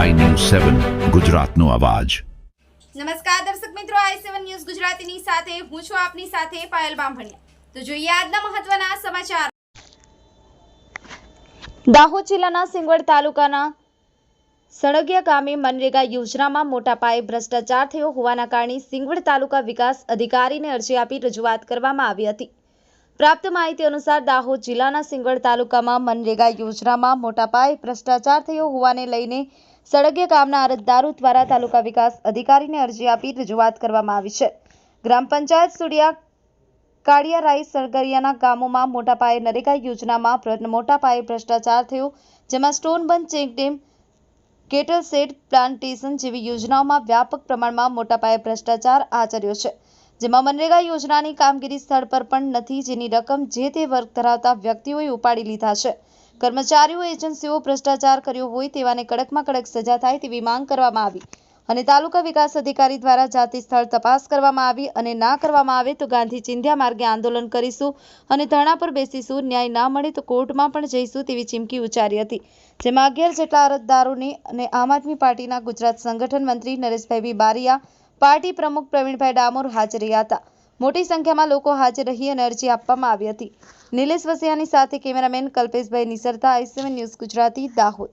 સેવન ગુજરાતનો અવાજ. નમસ્કાર દર્શક મિત્રો આઈ સેવન ન્યૂઝ ગુજરાતીની સાથે હું છું આપની સાથે પાયલ બામભણિયા. તો જોઈએ આજના મહત્વના સમાચાર. દાહોદ જિલ્લાના સિંગવડ તાલુકાના સળગિયા ગામે મનરેગા યોજનામાં મોટા પાયે ભ્રષ્ટાચાર થયો હોવાના કારણે સિંગવડ તાલુકા વિકાસ અધિકારીને અરજી આપી રજૂઆત કરવામાં આવી હતી. પ્રાપ્ત માહિતી અનુસાર દાહોદ જિલ્લાના સિંગવડ તાલુકામાં મનરેગા યોજનામાં મોટા પાયે ભ્રષ્ટાચાર થયો હોવાને લઈને સળગિયા ગામના અરજદારો દ્વારા તાલુકા વિકાસ અધિકારીને અરજી આપી રજૂઆત કરવામાં આવી છે. ગ્રામ પંચાયત સુડિયા કાળિયારાઈ સળગરિયાના ગામોમાં મોટા પાયે નરેગા યોજનામાં મોટા પાયે ભ્રષ્ટાચાર થયો, જેમાં સ્ટોનબંધ check dam cattle shed plantation જેવી યોજનાઓમાં વ્યાપક પ્રમાણમાં મોટા પાયે ભ્રષ્ટાચાર આચર્યો છે. જેમાં મનરેગા યોજનાની કામગીરી સ્થળ પર પણ નથી, જેની રકમ જે તે વર્ગ ધરાવતા વ્યક્તિઓએ ઉપાડી લીધા છે. કર્મચારીઓ, એજન્સીઓ ભ્રષ્ટાચાર કર્યો હોય તેવાને કડકમાં કડક સજા થાય તેવી માંગ કરવામાં આવી અને તાલુકા વિકાસ અધિકારી દ્વારા જાતિ સ્થળ તપાસ કરવામાં આવી અને ના કરવામાં આવે તો ગાંધી ચિંધ્યા માર્ગે આંદોલન કરીશું અને ધરણા પર બેસીશું, ન્યાય ના મળે તો કોર્ટમાં પણ જઈશું તેવી ચીમકી ઉચ્ચારી હતી. જેમાં અગિયાર જેટલા અરજદારોને અને આમ આદમી પાર્ટીના ગુજરાત સંગઠન મંત્રી નરેશભાઈ બારિયા પાર્ટી પ્રમુખ પ્રવીણભાઈ ડામોર હાજર રહ્યા હતા. મોટી સંખ્યામાં લોકો હાજર રહી અને અરજી આપવામાં આવી હતી. નિલેશ વસિયાની સાથે cameraman Kalpeshbhai Nisarta ICM news Gujarati, Dahod.